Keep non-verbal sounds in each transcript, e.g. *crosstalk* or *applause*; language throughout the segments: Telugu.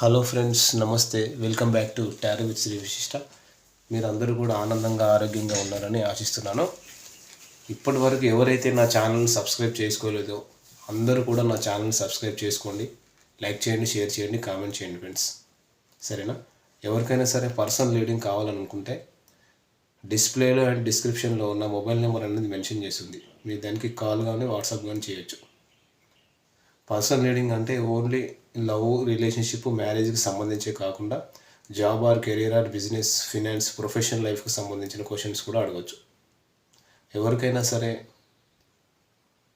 Hello friends namaste. Welcome back to tarot with Shri Vishishta మీరందరూ కూడా ఆనందంగా ఆరోగ్యంగా ఉన్నారని ఆశిస్తున్నాను. ఇప్పటి వరకు ఎవరైతే నా ఛానల్ని సబ్స్క్రైబ్ చేసుకోలేదో అందరూ కూడా నా ఛానల్ని సబ్స్క్రైబ్ చేసుకోండి. లైక్ చేయండి షేర్ చేయండి కామెంట్ చేయండి ఫ్రెండ్స్ సరేనా? ఎవరికైనా సరే పర్సనల్ రీడింగ్ కావాలనుకుంటే డిస్ప్లేలో అండ్ డిస్క్రిప్షన్లో ఉన్న మొబైల్ నెంబర్ అనేది మెన్షన్ చేస్తుంది. మీరు దానికి కాల్ కానీ వాట్సాప్ కానీ చేయొచ్చు. పర్సనల్ రీడింగ్ అంటే ఓన్లీ లవ్ రిలేషన్షిప్ మ్యారేజ్కి సంబంధించే కాకుండా job or career or business finance professional లైఫ్కి సంబంధించిన క్వశ్చన్స్ కూడా అడగచ్చు. ఎవరికైనా సరే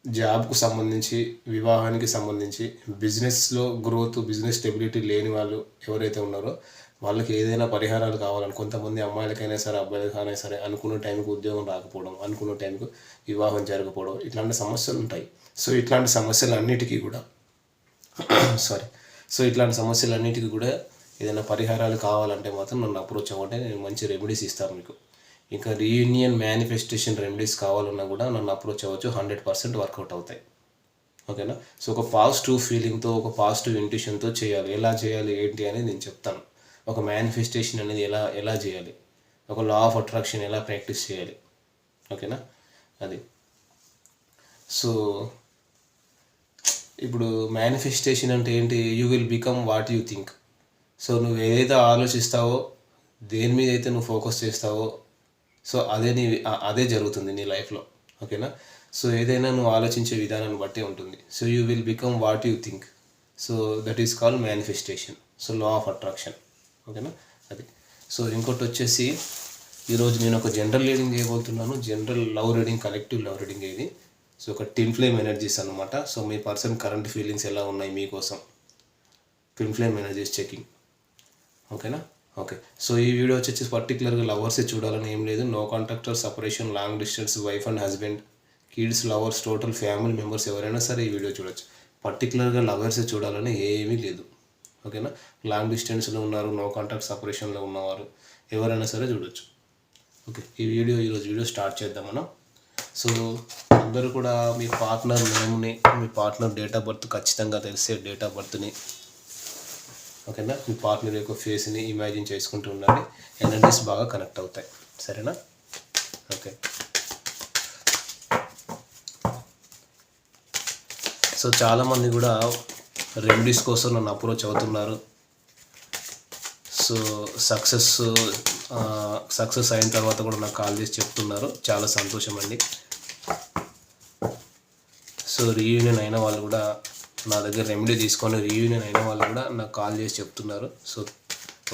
జాబ్కు సంబంధించి వివాహానికి సంబంధించి బిజినెస్లో గ్రోత్ బిజినెస్ స్టెబిలిటీ లేని వాళ్ళు ఎవరైతే ఉన్నారో వాళ్ళకి ఏదైనా పరిహారాలు కావాలని కొంతమంది అమ్మాయిలకైనా సరే అబ్బాయిలకైనా సరే అనుకున్న టైంకి ఉద్యోగం రాకపోవడం అనుకున్న టైంకి వివాహం జరగకపోవడం ఇట్లాంటి సమస్యలు ఉంటాయి. సో ఇట్లాంటి సమస్యలు అన్నిటికీ కూడా *coughs* సారీ సో ఇట్లాంటి సమస్యలన్నిటికీ కూడా ఏదైనా పరిహారాలు కావాలంటే మాత్రం నన్ను అప్రోచ్ అవ్వంటే నేను మంచి రెమెడీస్ ఇస్తాను మీకు. ఇంకా రీయూనియన్ మేనిఫెస్టేషన్ రెమెడీస్ కావాలన్నా కూడా నన్ను అప్రోచ్ అవ్వచ్చు. హండ్రెడ్ పర్సెంట్ వర్కౌట్ అవుతాయి. ఓకేనా సో ఒక పాజిటివ్ ఫీలింగ్తో ఒక పాజిటివ్ ఇంట్యూషన్తో చేయాలి. ఎలా చేయాలి ఏంటి అనేది నేను చెప్తాను. ఒక మేనిఫెస్టేషన్ అనేది ఎలా ఎలా చేయాలి? ఒక లా ఆఫ్ అట్రాక్షన్ ఎలా ప్రాక్టీస్ చేయాలి? ఓకేనా అది. సో ఇప్పుడు మేనిఫెస్టేషన్ అంటే ఏంటి? You will become what you think so నువ్వు ఏదైతే ఆలోచిస్తావో దేని మీద అయితే నువ్వు ఫోకస్ చేస్తావో సో అదే నీ అదే జరుగుతుంది నీ లైఫ్లో ఓకేనా సో ఏదైనా నువ్వు ఆలోచించే విధానాన్ని బట్టి ఉంటుంది. So you will become what you think so that is called manifestation so law of attraction ఓకేనా అది. సో ఇంకోటి వచ్చేసి ఈరోజు నేను ఒక జనరల్ రీడింగ్ చేయబోతున్నాను. General love reading collective love reading ఇది. సో ఒక టిన్ ఫ్లేమ్ ఎనర్జీస్ అనమాట సో మీ పర్సన్ కరెంట్ ఫీలింగ్స్ ఎలా ఉన్నాయి మీకోసం? Twin flame energies checking. ఓకేనా? ఓకే. సో ఈ వీడియో వచ్చేసి పర్టికులర్గా లవర్సే చూడాలని ఏం లేదు. No contact or separation long distance wife and husband kids lovers total family members ఎవరైనా సరే ఈ వీడియో చూడొచ్చు. పర్టికులర్గా లవర్సే చూడాలని ఏమీ లేదు. ఓకేనా? లాంగ్ డిస్టెన్స్లో ఉన్నారు నో కాంటాక్ట్ సపరేషన్లో ఉన్నవారు ఎవరైనా సరే చూడొచ్చు. ఓకే. ఈ వీడియో ఈరోజు వీడియో స్టార్ట్ చేద్దాం మనం. సో అందరూ కూడా మీ పార్ట్నర్ నేమ్ని మీ పార్ట్నర్ డేట్ ఆఫ్ బర్త్ ఖచ్చితంగా తెలిసే డేట్ ఆఫ్ బర్త్ని ఓకేనా? మీ పార్ట్నర్ యొక్క ఫేస్ని ఇమాజిన్ చేసుకుంటూ ఉండాలి ఎనర్జీస్ బాగా కనెక్ట్ అవుతాయి. సరేనా? ఓకే. సో చాలామంది కూడా రెమెడీస్ కోసం నన్ను అప్రోచ్ అవుతున్నారు. సో సక్సెస్ సక్సెస్ అయిన తర్వాత కూడా నాకు కాల్ చేసి చెప్తున్నారు. చాలా సంతోషం అండి. సో రీయూనియన్ అయిన వాళ్ళు కూడా నా దగ్గర రెమెడీ తీసుకొని రీయూనియన్ అయిన వాళ్ళు కూడా నాకు కాల్ చేసి చెప్తున్నారు. So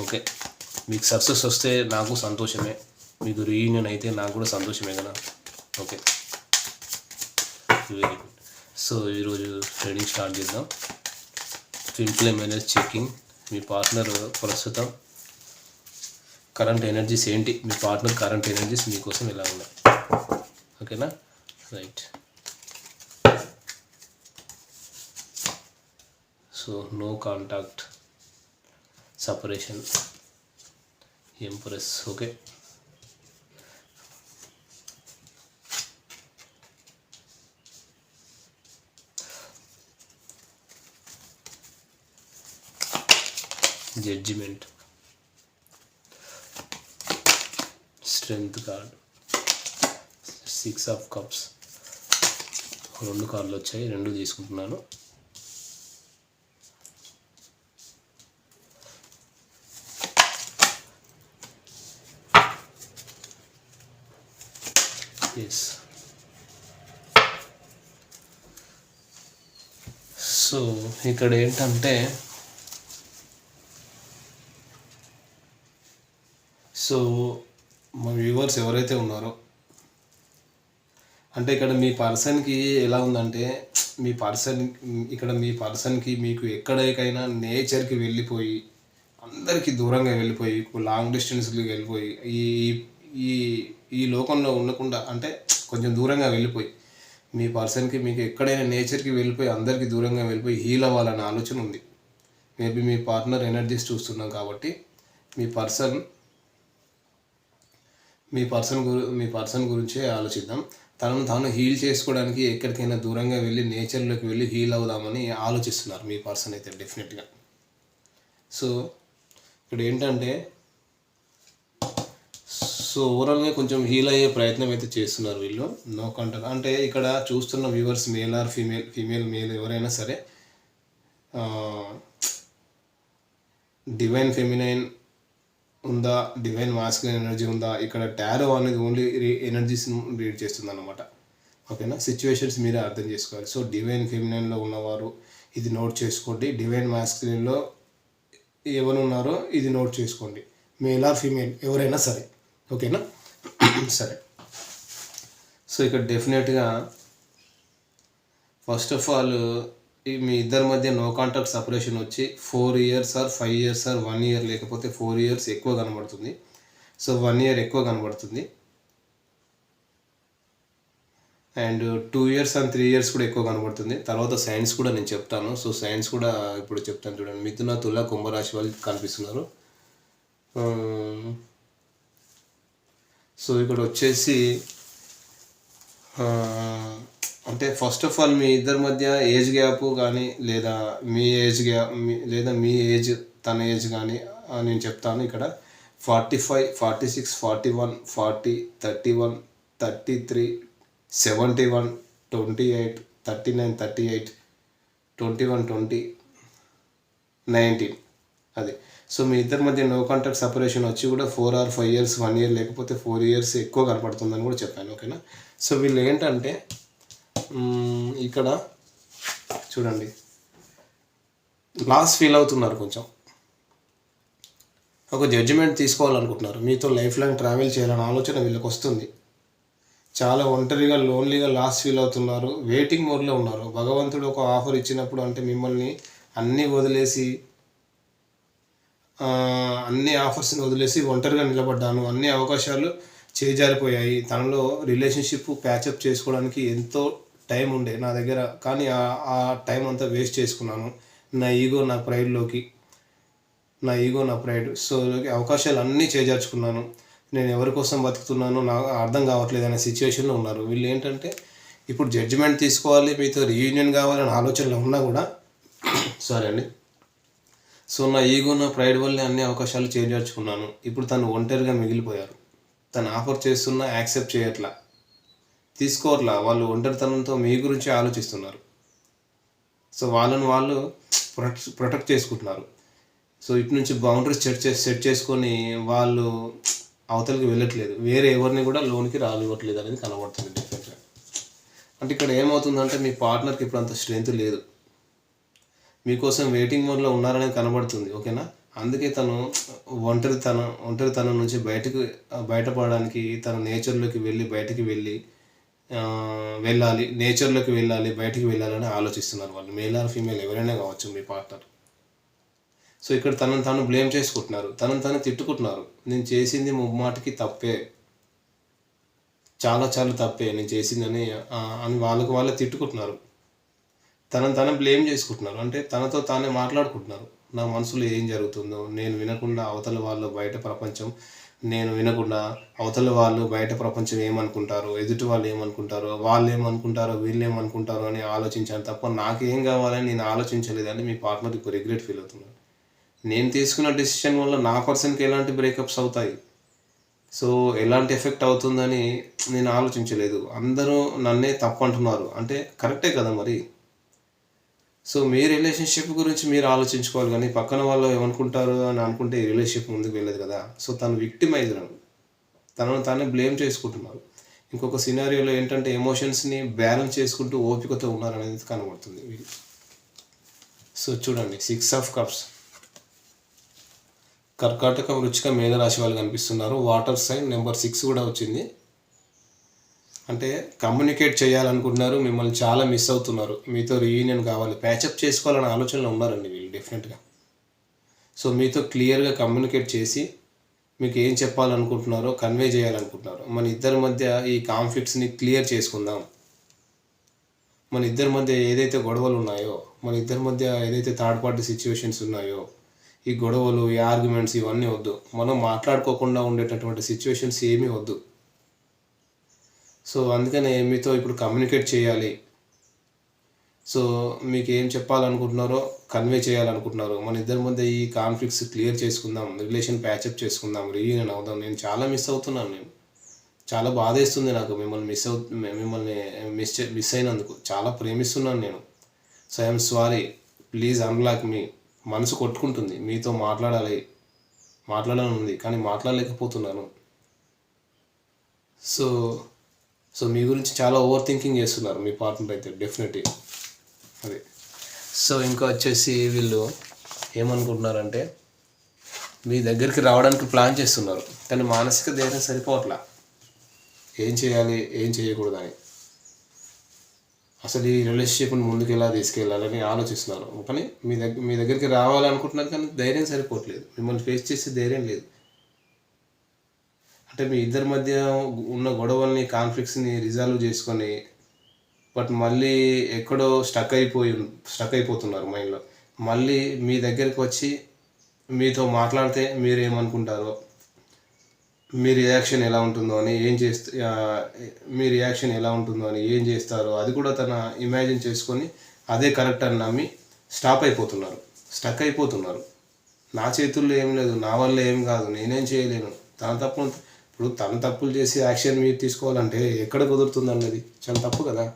okay. మీకు సక్సెస్ వస్తే నాకు సంతోషమే. మీకు రీయూనియన్ అయితే నాకు కూడా సంతోషమే కదా. ఓకే. వెరీ గుడ్ సో ఈరోజు ట్రేడింగ్ స్టార్ట్ చేద్దాం. ట్విన్ ప్లే మేనేజ్ చెకింగ్ మీ పార్ట్నర్ ప్రస్తుతం కరెంట్ ఎనర్జీస్ ఏంటి? మీ పార్ట్నర్ కరెంట్ ఎనర్జీస్ మీకోసం ఎలా ఉన్నాయి. ఓకేనా? Right so no contact separation empress okay judgement strength card. Six of cups. రెండు కార్డులు వచ్చాయి రెండు తీసుకుంటున్నాను. ఎస్ సో ఇక్కడ ఏంటంటే సో మా వ్యూవర్స్ ఎవరైతే ఉన్నారో అంటే ఇక్కడ మీ పర్సన్కి ఎలా ఉందంటే మీ పర్సన్ ఇక్కడ మీ పర్సన్కి మీకు ఎక్కడికైనా నేచర్కి వెళ్ళిపోయి అందరికీ దూరంగా వెళ్ళిపోయి లాంగ్ డిస్టెన్స్కి వెళ్ళిపోయి ఈ ఈ ఈ లోకంలో ఉండకుండా అంటే కొంచెం దూరంగా వెళ్ళిపోయి మీ పర్సన్కి మీకు ఎక్కడైనా నేచర్కి వెళ్ళిపోయి అందరికీ దూరంగా వెళ్ళిపోయి హీల్ అవ్వాలనే ఆలోచన ఉంది. మేబీ మీ పార్ట్నర్ ఎనర్జీస్ చూస్తున్నాం కాబట్టి మీ పర్సన్ మీ పర్సన్ గురి మీ పర్సన్ గురించే ఆలోచిద్దాం. తనను తాను హీల్ చేసుకోవడానికి ఎక్కడికైనా దూరంగా వెళ్ళి నేచర్లోకి వెళ్ళి హీల్ అవుదామని ఆలోచిస్తున్నారు మీ పర్సన్ అయితే డెఫినెట్గా. సో ఇక్కడ ఏంటంటే సో ఓవరాల్గా కొంచెం హీల్ అయ్యే ప్రయత్నం అయితే చేస్తున్నారు వీళ్ళు. నో కాంటాక్ట్ అంటే ఇక్కడ చూస్తున్న viewers male or female female male ఎవరైనా సరే డివైన్ ఫెమినైన్ ఉందా? డివైన్ మాస్కులైన్ ఎనర్జీ ఉందా? ఇక్కడ టారో అనేది ఓన్లీ ఎనర్జీస్ని రీడ్ చేస్తుంది అనమాట ఓకేనా సిచ్యువేషన్స్ మీరే అర్థం చేసుకోవాలి. సో డివైన్ ఫెమినైన్లో ఉన్నవారు ఇది నోట్ చేసుకోండి. డివైన్ మాస్కులైన్లో ఎవరు ఉన్నారో ఇది నోట్ చేసుకోండి. మేల్ ఆర్ ఫీమేల్ ఎవరైనా సరే. ఓకేనా *clears throat* సరే. సో ఇక్కడ డెఫినెట్గా ఫస్ట్ ఆఫ్ ఆల్ మీ ఇద్దరి మధ్య నో కాంటాక్ట్ సపరేషన్ వచ్చి four years or five years or one year లేకపోతే ఫోర్ ఇయర్స్ ఎక్కువ కనబడుతుంది. సో వన్ ఇయర్ ఎక్కువ కనబడుతుంది. And two years and three years కూడా ఎక్కువ కనబడుతుంది. తర్వాత సైన్స్ కూడా నేను చెప్తాను. సో సైన్స్ కూడా ఇప్పుడు చెప్తాను చూడండి. మిథున తుల కుంభరాశి వాళ్ళు కనిపిస్తున్నారు. Hmm. సో ఇక్కడ వచ్చేసి అంటే ఫస్ట్ ఆఫ్ ఆల్ మీ ఇద్దరి మధ్య ఏజ్ గ్యాప్ కానీ లేదా మీ ఏజ్ గ్యాప్ లేదా మీ ఏజ్ తన ఏజ్ కానీ నేను చెప్తాను ఇక్కడ. Forty five forty six forty one forty thirty one thirty three seventy one twenty eight thirty nine thirty eight twenty one twenty nineteen అది. సో మీ ఇద్దరి మధ్య నో కాంటాక్ట్ సపరేషన్ వచ్చి కూడా four or five years one year లేకపోతే ఫోర్ ఇయర్స్ ఎక్కువ కనపడుతుందని కూడా చెప్పాను ఓకేనా సో వీళ్ళు ఏంటంటే ఇక్కడ. చూడండి. లాస్ ఫీల్ అవుతున్నారు కొంచెం. ఒక జడ్జిమెంట్ తీసుకోవాలనుకుంటున్నారు. మీతో లైఫ్ లాంగ్ ట్రావెల్ చేయాలనే ఆలోచన వీళ్ళకి వస్తుంది. చాలా ఒంటరిగా లోన్లీగా లాస్ ఫీల్ అవుతున్నారు. వెయిటింగ్ మోడ్లో ఉన్నారు. భగవంతుడు ఒక ఆఫర్ ఇచ్చినప్పుడు అంటే మిమ్మల్ని అన్నీ వదిలేసి అన్ని ఆఫర్స్ని వదిలేసి ఒంటరిగా నిలబడ్డాను. అన్ని అవకాశాలు చేజారిపోయాయి. తనలో రిలేషన్షిప్ ప్యాచప్ చేసుకోవడానికి ఎంతో టైం ఉండే నా దగ్గర. కానీ ఆ- టైం అంతా వేస్ట్ చేసుకున్నాను. నా ఈగో నా ప్రైడ్లోకి. నా ఈగో నా ప్రైడ్. సో అవకాశాలు అన్నీ చేజార్చుకున్నాను. నేను ఎవరి కోసం బతుకుతున్నానో నాకు అర్థం కావట్లేదు అనే సిచ్యువేషన్లో ఉన్నారు. వీళ్ళు ఏంటంటే ఇప్పుడు జడ్జిమెంట్ తీసుకోవాలి మీతో రీయూనియన్ కావాలనే ఆలోచనలో ఉన్నా కూడా సారీ అండి. సో నా ఈగో నా ప్రైడ్ వల్లే అన్ని అవకాశాలు చేజార్చుకున్నాను. ఇప్పుడు తను ఒంటరిగా మిగిలిపోయారు. తను ఆఫర్ చేస్తున్నా యాక్సెప్ట్ చేయట్లా. తీసుకోవట్లా వాళ్ళు ఒంటరితనంతో మీ గురించి ఆలోచిస్తున్నారు. సో వాళ్ళని వాళ్ళు ప్రొటెక్ట్ ప్రొటెక్ట్ చేసుకుంటున్నారు. సో ఇటు నుంచి బౌండరీస్ సెట్ చేసి సెట్ చేసుకొని వాళ్ళు అవతలకి వెళ్ళట్లేదు. వేరే ఎవరిని కూడా లోన్కి రానివ్వట్లేదు అనేది కనబడుతుంది డిఫరెంట్గా అంటే ఇక్కడ ఏమవుతుందంటే మీ పార్ట్నర్కి ఇప్పుడు అంత స్ట్రెంత్ లేదు. మీకోసం వెయిటింగ్ మోడ్లో ఉన్నారనేది కనబడుతుంది ఓకేనా? అందుకే తను ఒంటరితనం ఒంటరితనం నుంచి బయటకు బయటపడడానికి తన నేచర్లోకి వెళ్ళి బయటికి వెళ్ళి వెళ్ళాలి నేచర్లోకి వెళ్ళాలి బయటికి వెళ్ళాలని ఆలోచిస్తున్నారు వాళ్ళు. మేల్ ఆర్ ఫీమేల్ ఎవరైనా కావచ్చు మీ పార్ట్నర్. సో ఇక్కడ తనను తాను బ్లేమ్ చేసుకుంటున్నారు. తనను తాను తిట్టుకుంటున్నారు. నేను చేసింది ముమ్మాటికి తప్పే. చాలా చాలా తప్పే. నేను చేసిందని అని వాళ్ళకు వాళ్ళే తిట్టుకుంటున్నారు. తనను తాను బ్లేమ్ చేసుకుంటున్నారు. అంటే తనతో తానే మాట్లాడుకుంటున్నారు. నా మనసులో ఏం జరుగుతుందో నేను వినకుండా అవతల వాళ్ళు బయట ప్రపంచం నేను వినకుండా అవతల వాళ్ళు బయట ప్రపంచం ఏమనుకుంటారో ఎదుటి వాళ్ళు ఏమనుకుంటారో వాళ్ళు ఏమనుకుంటారో వీళ్ళు ఏమనుకుంటారో అని ఆలోచించాను తప్ప నాకేం కావాలని నేను ఆలోచించలేదని మీ పార్ట్నర్ ఇప్పుడు రిగ్రెట్ ఫీల్ అవుతున్నాను. నేను తీసుకున్న డెసిషన్ వల్ల నా పర్సన్కి ఎలాంటి బ్రేకప్స్ అవుతాయి? సో ఎలాంటి ఎఫెక్ట్ అవుతుందని నేను ఆలోచించలేదు. అందరూ నన్నే తప్పు అంటున్నారు. అంటే కరెక్టే కదా మరి? సో మీ రిలేషన్షిప్ గురించి మీరు ఆలోచించుకోవాలి కానీ పక్కన వాళ్ళు ఏమనుకుంటారు అని అనుకుంటే ఈ రిలేషన్షిప్ ముందుకు వెళ్ళదు కదా. సో తను విక్టిమైజ్ తనను తానే బ్లేమ్ చేసుకుంటున్నారు ఇంకొక సినారియోలో ఏంటంటే ఎమోషన్స్ని బ్యాలెన్స్ చేసుకుంటూ ఓపికతో ఉన్నారనేది కనబడుతుంది. సో చూడండి సిక్స్ ఆఫ్ కప్స్. కర్కాటక వృచ్చిక మేధరాశి వాళ్ళు కనిపిస్తున్నారు. వాటర్ సైన్ నెంబర్ సిక్స్ కూడా వచ్చింది. అంటే కమ్యూనికేట్ చేయాలనుకుంటున్నారు మిమ్మల్ని చాలా మిస్ అవుతున్నారు. మీతో రీయూనియన్ కావాలి ప్యాచప్ చేసుకోవాలనే ఆలోచనలో ఉన్నారండి వీళ్ళు డెఫినెట్గా సో మీతో క్లియర్గా కమ్యూనికేట్ చేసి మీకు ఏం చెప్పాలనుకుంటున్నారో కన్వే చేయాలనుకుంటున్నారు. మన ఇద్దరి మధ్య ఈ కాన్ఫ్లిక్ట్స్ని క్లియర్ చేసుకుందాం. మన ఇద్దరి మధ్య ఏదైతే గొడవలు ఉన్నాయో మన ఇద్దరి మధ్య ఏదైతే థర్డ్ పార్టీ సిచ్యువేషన్స్ ఉన్నాయో ఈ గొడవలు ఈ ఆర్గ్యుమెంట్స్ ఇవన్నీ వద్దు. మనం మాట్లాడుకోకుండా ఉండేటటువంటి సిచ్యువేషన్స్ ఏమీ వద్దు. సో అందుకనే మీతో ఇప్పుడు కమ్యూనికేట్ చేయాలి. సో మీకు ఏం చెప్పాలనుకుంటున్నారో కన్వే చేయాలనుకుంటున్నారో మన ఇద్దరి మధ్య ఈ కాన్ఫ్లిక్ట్స్ క్లియర్ చేసుకుందాం రిలేషన్ ప్యాచప్ చేసుకుందాం రీయూనియన్ అవుదాం. నేను చాలా మిస్ అవుతున్నాను నేను. చాలా బాధేస్తుంది నాకు మిమ్మల్ని మిస్ అవు మిమ్మల్ని మిస్ మిస్ అయినందుకు. చాలా ప్రేమిస్తున్నాను నేను. So I'm sorry please unlock మీ మనసు కొట్టుకుంటుంది. మీతో మాట్లాడాలి. మాట్లాడాలని ఉంది కానీ మాట్లాడలేకపోతున్నాను. సో సో మీ గురించి చాలా ఓవర్ థింకింగ్ చేస్తున్నారు మీ పార్ట్నర్ అయితే డెఫినెట్లీ అది. సో ఇంకా వచ్చేసి వీళ్ళు ఏమనుకుంటున్నారంటే మీ దగ్గరికి రావడానికి ప్లాన్ చేస్తున్నారు కానీ మానసిక ధైర్యం సరిపోవట్లా. ఏం చేయాలి ఏం చేయకూడదని. అసలు ఈ రిలేషన్షిప్ని ముందుకు ఎలా తీసుకెళ్ళాలని ఆలోచిస్తున్నారు. కానీ మీ దగ్గర మీ దగ్గరికి రావాలనుకుంటున్నారు కానీ ధైర్యం సరిపోవట్లేదు. మిమ్మల్ని ఫేస్ చేసే ధైర్యం లేదు. అంటే మీ ఇద్దరి మధ్య ఉన్న గొడవల్ని కాన్ఫ్లిక్ట్స్ని రిజాల్వ్ చేసుకొని బట్ మళ్ళీ ఎక్కడో స్టక్ అయిపోయి స్టక్ అయిపోతున్నారు మైండ్లో మళ్ళీ మీ దగ్గరికి వచ్చి మీతో మాట్లాడితే మీరు ఏమనుకుంటారో మీ రియాక్షన్ ఎలా ఉంటుందో అని ఏం చేస్తే మీ రియాక్షన్ ఎలా ఉంటుందో అని ఏం చేస్తారో అది కూడా తన ఇమాజిన్ చేసుకొని అదే కరెక్ట్ అని నమ్మి స్టాప్ అయిపోతున్నారు. స్టక్ అయిపోతున్నారు. నా చేతుల్లో ఏం లేదు నా వల్ల ఏం కాదు నేనేం చేయలేను. తన తప్పు ఇప్పుడు తన తప్పులు చేసి యాక్షన్ మీరు తీసుకోవాలంటే ఎక్కడ కుదురుతుంది అన్నది. చాలా తప్పు కదా.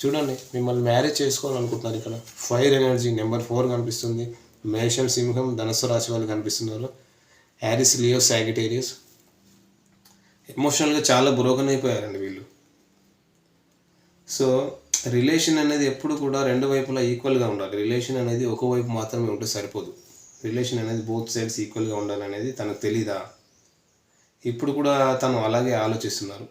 చూడండి మిమ్మల్ని మ్యారేజ్ చేసుకోవాలనుకుంటున్నారు ఇక్కడ. ఫైర్ ఎనర్జీ నెంబర్ ఫోర్ కనిపిస్తుంది. మేషం సింహం ధనస్సు రాశి వాళ్ళు కనిపిస్తున్నారు. హ్యారిస్ లియో సాగిటేరియస్ ఎమోషనల్గా చాలా బ్రోకన్ అయిపోయారండి వీళ్ళు. సో రిలేషన్ అనేది ఎప్పుడు కూడా రెండు వైపులా ఈక్వల్గా ఉండాలి. రిలేషన్ అనేది ఒక వైపు మాత్రమే ఉంటే సరిపోదు. రిలేషన్ అనేది బోత్ సైడ్స్ ఈక్వల్గా ఉండాలనేది తనకు తెలీదా? ఇప్పుడు కూడా తను అలాగే ఆలోచిస్తున్నారు.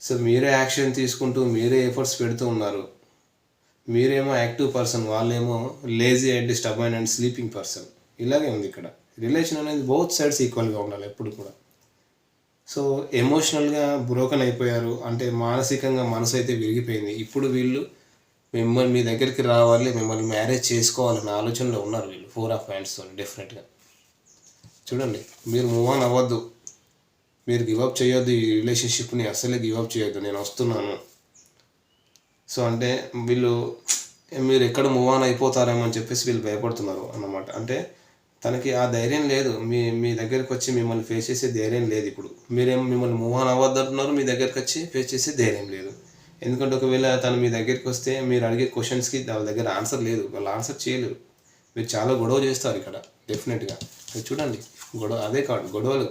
సో మీరే యాక్షన్ తీసుకుంటూ మీరే ఎఫర్ట్స్ పెడుతూ ఉన్నారు. మీరేమో యాక్టివ్ పర్సన్ వాళ్ళేమో lazy and stubborn and sleeping person. ఇలాగే ఉంది ఇక్కడ. రిలేషన్ అనేది బోత్ సైడ్స్ ఈక్వల్గా ఉండాలి ఎప్పుడు కూడా. సో ఎమోషనల్గా బ్రోకన్ అయిపోయారు. అంటే మానసికంగా మనసు అయితే విరిగిపోయింది. ఇప్పుడు వీళ్ళు మిమ్మల్ని మీ దగ్గరికి రావాలి మిమ్మల్ని మ్యారేజ్ చేసుకోవాలనే ఆలోచనలో ఉన్నారు వీళ్ళు. ఫోర్ ఆఫ్ హ్యాండ్స్తో డెఫినెట్గా చూడండి మీరు మూవ్ ఆన్ అవ్వద్దు. మీరు గివప్ చేయొద్దు ఈ రిలేషన్షిప్ని అస్సలే గివప్ చేయొద్దు నేను వస్తున్నాను. సో అంటే వీళ్ళు మీరు ఎక్కడ మూవ్ ఆన్ అయిపోతారేమో అని చెప్పేసి వీళ్ళు భయపడుతున్నారు అన్నమాట. అంటే తనకి ఆ ధైర్యం లేదు. మీ మీ దగ్గరికి వచ్చి మిమ్మల్ని ఫేస్ చేసే ధైర్యం లేదు ఇప్పుడు. మీరేం మిమ్మల్ని మూవ్ ఆన్ అవ్వద్దు అంటున్నారు మీ దగ్గరికి వచ్చి ఫేస్ చేసే ధైర్యం లేదు. ఎందుకంటే ఒకవేళ తను మీ దగ్గరికి వస్తే మీరు అడిగే క్వశ్చన్స్కి వాళ్ళ దగ్గర ఆన్సర్ లేదు. వాళ్ళు ఆన్సర్ చేయలేరు. మీరు చాలా గొడవ చేస్తారు ఇక్కడ డెఫినెట్గా అది చూడండి. గొడవ అదే కాదు గొడవలు.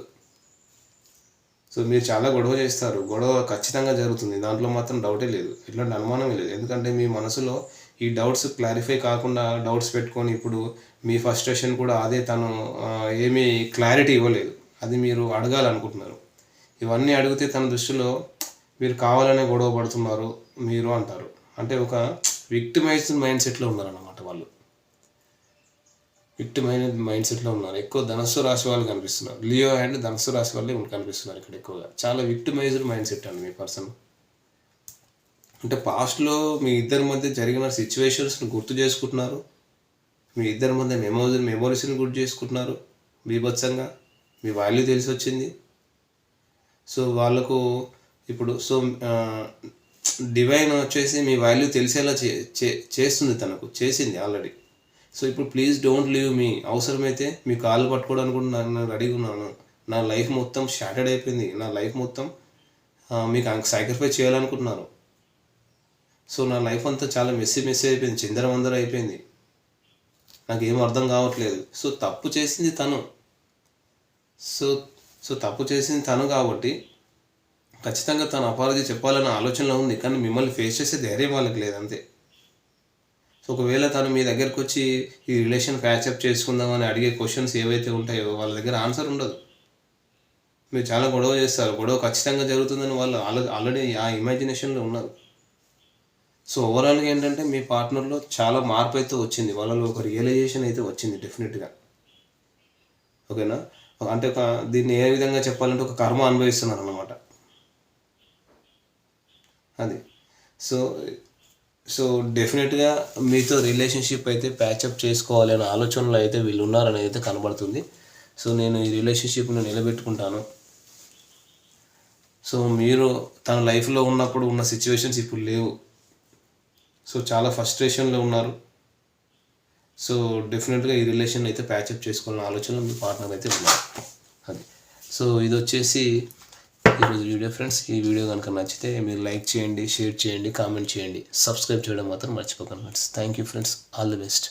సో మీరు చాలా గొడవ చేస్తారు. గొడవ ఖచ్చితంగా జరుగుతుంది. దాంట్లో మాత్రం డౌటే లేదు. ఎట్లాంటి అనుమానమే లేదు. ఎందుకంటే మీ మనసులో ఈ డౌట్స్ క్లారిఫై కాకుండా డౌట్స్ పెట్టుకొని ఇప్పుడు మీ ఫస్ట్రేషన్ కూడా అదే తను ఏమీ క్లారిటీ ఇవ్వలేదు. అది మీరు అడగాలనుకుంటున్నారు. ఇవన్నీ అడిగితే తన దృష్టిలో మీరు కావాలనే గొడవ పడుతున్నారు మీరు అంటారు. అంటే ఒక విక్టిమైజ్డ్ మైండ్ సెట్లో ఉన్నారన్నమాట. వాళ్ళు విక్టిమైన మైండ్ సెట్లో ఉన్నారు. ఎక్కువ ధనస్సు రాశి వాళ్ళు కనిపిస్తున్నారు. లియో అండ్ ధనస్సు రాశి వాళ్ళే కనిపిస్తున్నారు ఇక్కడ ఎక్కువగా. చాలా విక్టిమైజ్డ్ మైండ్ సెట్ అండి మీ పర్సన్ అంటే పాస్ట్లో మీ ఇద్దరి మధ్య జరిగిన సిచ్యువేషన్స్ని గుర్తు చేసుకుంటున్నారు. మీ ఇద్దరి మధ్య మెమోరీస్ మెమోరీస్ని గుర్తు చేసుకుంటున్నారు. బీభత్సంగా మీ వాల్యూ తెలిసి వచ్చింది సో వాళ్ళకు ఇప్పుడు సో డివైన్ వచ్చేసి మీ వాల్యూ తెలిసేలా చే చే- చేస్తుంది తనకు. చేసింది ఆల్రెడీ సో ఇప్పుడు ప్లీజ్ డోంట్ లీవ్ మీ అవసరమైతే మీ కాళ్ళు పట్టుకోవడానికి కూడా నేను రెడీగా ఉన్నాను. నా లైఫ్ మొత్తం షాటర్డ్ అయిపోయింది. నా లైఫ్ మొత్తం ఆ, మీకు సాక్రిఫై చేయాలనుకుంటున్నాను. సో నా లైఫ్ అంతా చాలా మెస్సీ మెస్సీ అయిపోయింది. చిందరవందర అయిపోయింది. నాకు ఏం అర్థం కావట్లేదు. సో తప్పు చేసింది తను. సో సో తప్పు చేసింది తను కాబట్టి ఖచ్చితంగా తను అపాలజీ చెప్పాలన్న ఆలోచనలో ఉంది. కానీ మిమ్మల్ని ఫేస్ చేసే ధైర్యం వాళ్ళకి లేదు అంతే సో ఒకవేళ తను మీ దగ్గరకు వచ్చి ఈ రిలేషన్ ప్యాచప్ చేసుకుందామని అడిగే క్వశ్చన్స్ ఏవైతే ఉంటాయో వాళ్ళ దగ్గర ఆన్సర్ ఉండదు. మీరు చాలా గొడవ చేస్తారు. గొడవ ఖచ్చితంగా జరుగుతుందని వాళ్ళు ఆల్రెడీ ఆల్రెడీ ఆ ఇమాజినేషన్లో ఉన్నారు. సో ఓవరాల్గా ఏంటంటే మీ పార్ట్నర్లో చాలా మార్పు అయితే వచ్చింది. వాళ్ళలో ఒక రియలైజేషన్ అయితే వచ్చింది డెఫినెట్గా. ఓకేనా? అంటే ఒక దీన్ని ఏ విధంగా చెప్పాలంటే ఒక కర్మ అనుభవిస్తున్నారు అన్నమాట అది. సో సో డెఫినెట్గా మీతో రిలేషన్షిప్ అయితే ప్యాచప్ చేసుకోవాలి అనే ఆలోచనలో అయితే వీళ్ళు ఉన్నారని అయితే కనబడుతుంది. సో నేను ఈ రిలేషన్షిప్ను నిలబెట్టుకుంటాను. సో మీరు తన లైఫ్లో ఉన్నప్పుడు ఉన్న సిచ్యువేషన్స్ ఇప్పుడు లేవు. సో చాలా ఫస్ట్రేషన్లో ఉన్నారు. సో డెఫినెట్గా ఈ రిలేషన్ అయితే ప్యాచప్ చేసుకోవాలనే ఆలోచనలో మీ పార్ట్నర్ అయితే ఉన్నారు. అది. సో ఇది వచ్చేసి ఈరోజు వీడియో ఫ్రెండ్స్ ఈ వీడియో కనుక నచ్చితే మీరు లైక్ చేయండి షేర్ చేయండి కామెంట్ చేయండి. సబ్స్క్రైబ్ చేయడం మాత్రం మర్చిపోకండి friends. Thank you friends. All the best.